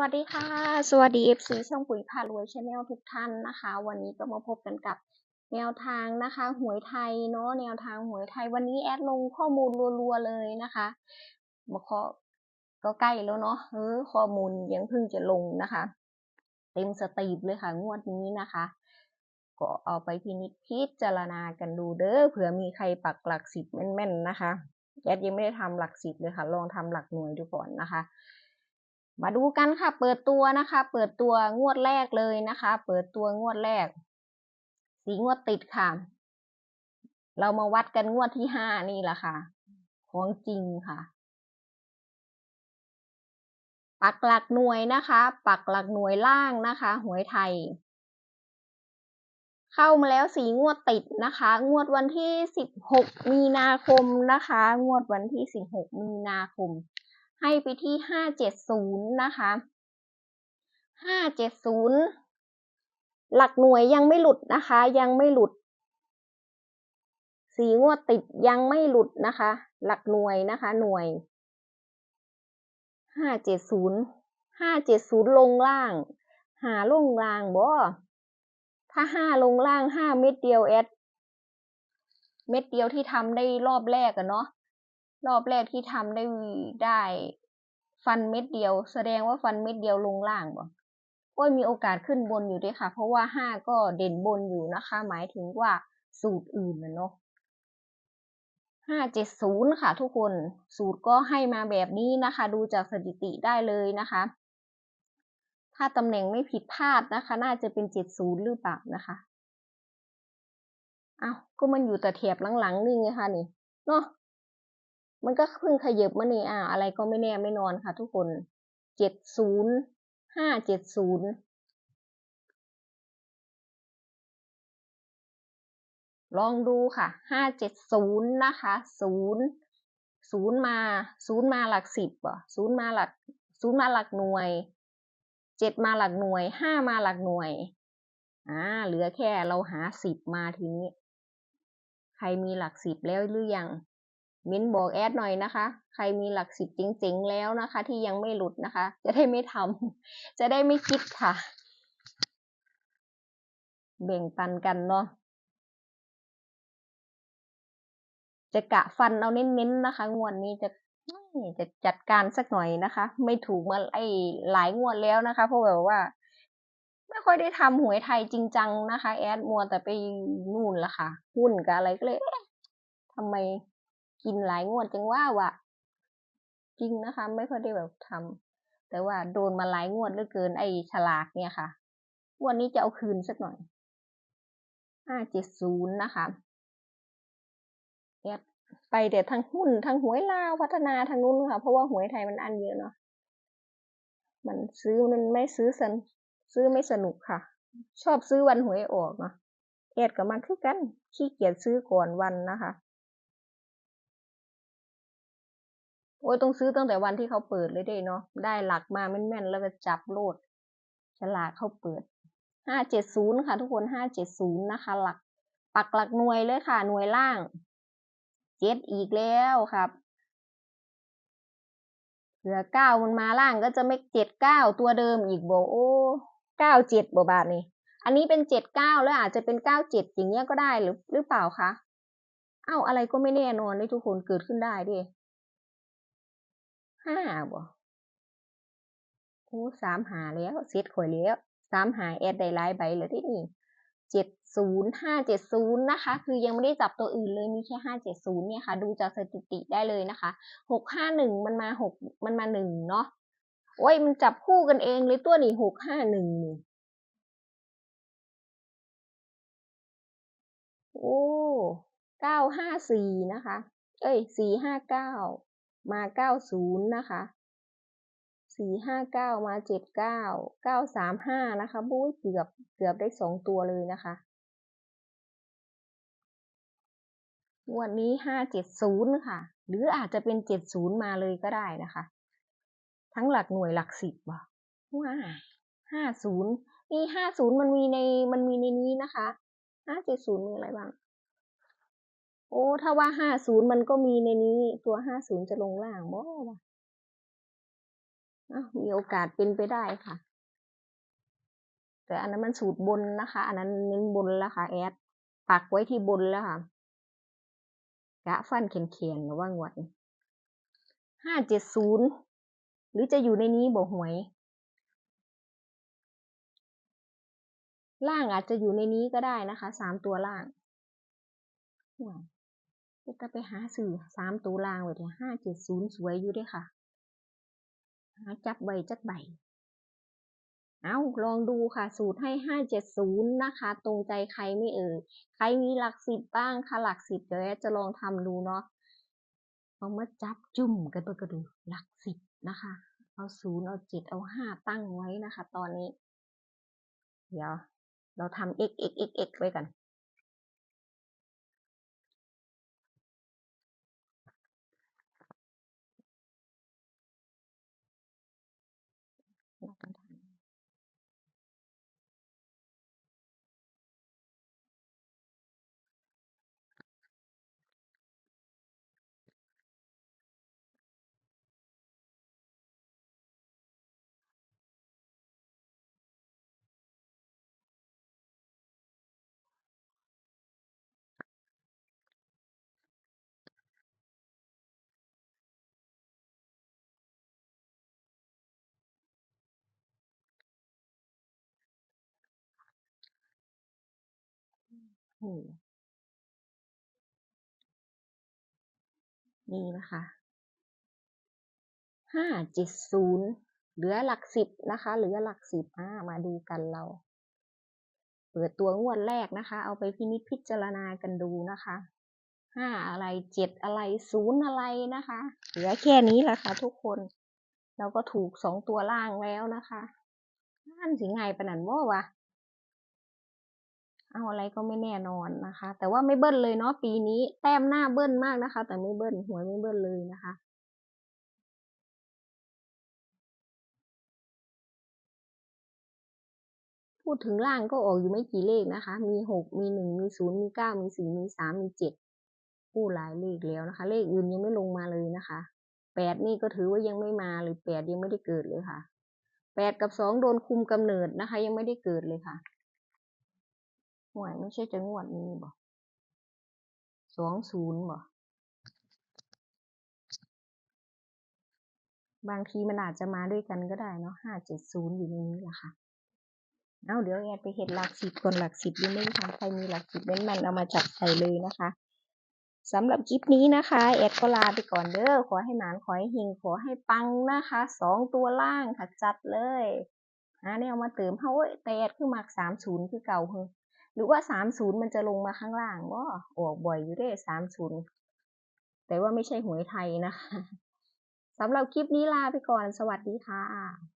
วัสดีค่ะ สวัสดี FC ช่องปุ๋ยพารวยชาแนลทุกท่านนะคะ วันนี้ก็มาพบกันกับแนวทางนะคะ หวยไทยเนาะแนวทางหวยไทยวันนี้แอดลงข้อมูลรัวๆเลยนะคะมาขอก็ใกล้แล้วเนาะเออข้อมูลยังเพิ่งจะลงนะคะ เต็มสตรีมเลยค่ะ งวดนี้นะคะ ก็เอาไปพินิจพิจารณากันดูเด้อเผื่อมีใครปักหลักสิบแม่นๆนะคะแอดยังไม่ได้ทำหลักสิบเลยค่ะ ลองทำหลักหน่วยดูก่อนนะคะ มาดูกันค่ะ เปิดตัวนะคะ เปิดตัวงวดแรกเลยนะคะ เปิดตัวงวดแรก สีงวดติดค่ะ เรามาวัดกันงวดที่ห้านี่แหละค่ะ ของจริงค่ะ ปักหลักหน่วยนะคะ ปักหลักหน่วยล่างนะคะ หวยไทย เข้ามาแล้วสีงวดติดนะคะ งวดวันที่สิบหกมีนาคมนะคะ งวดวันที่สิบหกมีนาคม ให้ไปที่ห้าเจ็ดศูนย์นะคะห้าเจ็ดศูนย์หลักหน่วยยังไม่หลุดนะคะ ยังไม่หลุด สีงวดติดยังไม่หลุดนะคะ หลักหน่วยนะคะ หน่วยห้าเจ็ดศูนย์ห้าเจ็ดศูนย์ลงล่าง หาลงล่างบ่ถ้าห้าลงล่างห้าเม็ดเดียวแอดเม็ดเดียวที่ทำได้รอบแรกอะเนาะ รอบแรกที่ทำได้ได้ฟันเม็ดเดียว แสดงว่าฟันเม็ดเดียวลงล่างบ่ก็มีโอกาสขึ้นบนอยู่ด้วยค่ะ เพราะว่าห้าก็เด่นบนอยู่นะคะ หมายถึงว่าสูตรอื่นนะเนาะห้าเจ็ดศูนย์ค่ะทุกคนสูตรก็ให้มาแบบนี้นะคะ ดูจากสถิติได้เลยนะคะ ถ้าตำแหน่งไม่ผิดพลาดนะคะ น่าจะเป็นเจ็ดศูนย์หรือเปล่านะคะอ้าวก็มันอยู่แต่แถบหลังๆนี่ไงคะนี่เนาะ มันก็เพิ่งขยับมานี่อ่า อะไรก็ไม่แน่ไม่นอนค่ะ ทุกคนเจ็ดศูนย์ห้าเจ็ดศูนย์ลองดูค่ะห้าเจ็ดศูนย์นะคะศูนย์ศูนย์มาศูนย์มาหลักสิบอะศูนย์มาหลักศูนย์มาหลักหน่วยเจ็ดมาหลักหน่วยห้ามาหลักหน่วยอ่าเหลือแค่เราหาสิบมาทีนี้ ใครมีหลักสิบแล้วหรือยัง มิ้นบอกแอดหน่อยนะคะ ใครมีหลักสิบจริงๆแล้วนะคะ ที่ยังไม่หลุดนะคะ จะได้ไม่ทำจะได้ไม่คิดค่ะ แบ่งปันกันเนาะจะกะฟันเอาเน้นๆนะคะ งวดนี้จะจะจัดการสักหน่อยนะคะ ไม่ถูกมาไอ้หลายงวดแล้วนะคะ เพราะแบบว่า ไม่ค่อยได้ทำหวยไทยจริงจังนะคะ แอดมัวแต่ไปนู่นละค่ะ หุ้นกับอะไรก็เลยทำไม กินหลายงวดจังว่าวะจริงนะคะ ไม่ค่อยได้แบบทำแต่ว่าโดนมาหลายงวดเหลือเกินไอ้ฉลากเนี่ยค่ะงวดนี้จะเอาคืนสักหน่อยห้าเจ็ดศูนย์นะคะเนี่ยไปเดี๋ยวทั้งหุ้นทั้งหวยลาวพัฒนาทางนู้นค่ะ เพราะว่าหวยไทยมันอันเยอะเนาะมันซื้อมันไม่ซื้อสนซื้อไม่สนุกค่ะ ชอบซื้อวันหวยออกเนาะแอดกับมันคือกันขี้เกียจซื้อก่อนวันนะคะ อ้ยต้องซื้อตั้งแต่วันที่เขาเปิดเลยได้เนาะได้หลักมาแม่นๆแล้วก็จับโลดฉลากเขาเปิดห้าเจ็ดศูนย์ค่ะ ทุกคนห้าเจ็ดศูนย์นะคะ หลักปักหลักหน่วยเลยค่ะ หน่วยล่างเจ็ดอีกแล้วครับเหลือเก้ามันมาล่างก็จะไม่เจ็ดเก้าตัวเดิมอีกโบโอ้เก้าเจ็ดบบาทนี่อันนี้เป็นเจ็ดเก้าแล้วอาจจะเป็นเก้าเจ็ดอย่างเงี้ยก็ได้หรือหรือเปล่าคะเอ้าอะไรก็ไม่แน่นอนได้ทุกคนเกิดขึ้นได้ดิ ห้าบ่โอ้สามหาแล้วเซตข่อยแล้วสามหาแอดได้หลายใบเลยที่นี่เจ็ดศูนย์ห้าเจ็ดศูนย์นะคะ คือยังไม่ได้จับตัวอื่นเลยมีแค่ห้าเจ็ดศูนย์เนี่ยค่ะ ดูจากสถิติได้เลยนะคะหกห้าหนึ่งมันมาหกมันมาหนึ่งเนาะโอ้ยมันจับคู่กันเองเลยตัวนี้หกห้าหนึ่งโอ้เก้าห้าสี่นะคะ เอ้ยสี่ห้าเก้า มาเก้าศูนย์นะคะสี่ห้าเก้ามาเจ็ดเก้าเก้าสามห้านะคะบู๊เกือบเกือบได้สองตัวเลยนะคะวันนี้ห้าเจ็ดศูนย์ค่ะ หรืออาจจะเป็นเจ็ดศูนย์มาเลยก็ได้นะคะ ทั้งหลักหน่วยหลักสิบว่ะว้าห้าศูนย์นี่ห้าศูนย์มันมีในมันมีในนี้นะคะห้าเจ็ดศูนย์มีอะไรบ้าง โอ้ ถ้าว่าห้าศูนย์มันก็มีในนี้ตัวห้าศูนย์จะลงล่างบ่วะอะมีโอกาสเป็นไปได้ค่ะ แต่อันนั้นมันสูตรบนนะคะ อันนั้นเน้นบนแล้วค่ะ แอดปักไว้ที่บนแล้วค่ะกะฟันเขียนเขียนรือว่างวดห้าเจ็ดศูนย์หรือจะอยู่ในนี้บ่หวย ล่างอาจจะอยู่ในนี้ก็ได้นะคะ สามตัวล่าง ห่วยจะไปหาสื่อสามตัวล่างไว้ที่ห้าเจ็ดศูนย์สวยอยู่ด้วยค่ะ หาจับใบจักใบ เอาลองดูค่ะ สูตรให้ห้าเจ็ดศูนย์นะคะ ตรงใจใครไม่เอ่ย ใครมีหลักสิบบ้างค่ะหลักสิบเดี๋ยวแอดจะลองทำดูเนาะเอามาจับจุ่มกันไปก็ดูหลักสิบนะคะ เอาศูนย์เอาเจ็ดเอาห้าตั้งไว้นะคะ ตอนนี้ เดี๋ยวเราทำ x x x x ไว้กัน อืมนี่นะคะ ห้าเจ็ดศูนย์ เหลือหลักสิบนะคะ เหลือหลักสิบ อา มาดูกันเรา เปิดตัวงวดแรกนะคะ เอาไปพินิจพิจารณากันดูนะคะ ห้าอะไร เจ็ดอะไร ศูนย์อะไรนะคะ เหลือแค่นี้แหละค่ะทุกคน เราก็ถูกสองตัวล่างแล้วนะคะนั่นสิไงปะนันว่าวะ เอาอะไรก็ไม่แน่นอนนะคะ แต่ว่าไม่เบิ้ลเลยเนาะปีนี้ แต้มหน้าเบิ้ลมากนะคะ แต่ไม่เบิ้ลหวยไม่เบิ้ลเลยนะคะพูดถึงล่างก็ออกอยู่ไม่กี่เลขนะคะ มีหก มีหนึ่ง มีศูนย์ มีเก้า มีสี่ มีสาม มีเจ็ดผู้หลายเลขแล้วนะคะ เลขอื่นยังไม่ลงมาเลยนะคะ แปดนี่ก็ถือว่ายังไม่มาหรือแปดยังไม่ได้เกิดเลยค่ะ แปดกับสองโดนคุมกำเนิดนะคะ ยังไม่ได้เกิดเลยค่ะ หวยไม่ใช่จะงวดนี้บ่สองศูนย์บ่บางทีมันอาจจะมาด้วยกันก็ได้เนาะห้าเจ็ดศูนย์อยู่ในนี้แหละค่ะ เอาเดี๋ยวแอดไปเห็ดหลักสิบก่อนหลักสิบยังไม่ทำใครมีหลักสิบเว้นมันเอามาจับใส่เลยนะคะสำหรับคลิปนี้นะคะแอดก็ลาไปก่อนเด้อขอให้หมานขอให้เฮงขอให้ปังนะคะสองตัวล่างค่ะจัดเลยหาเนี่ยเอามาเติมเฮ้ยแต่แอดคือมักสามศูนย์คือเก่าเฮอ หรือว่าสามศูนย์มันจะลงมาข้างล่างว่าออกบ่อยอยู่เด้สามศูนย์แต่ว่าไม่ใช่หวยไทยนะคะสำหรับคลิปนี้ลาไปก่อนสวัสดีค่ะ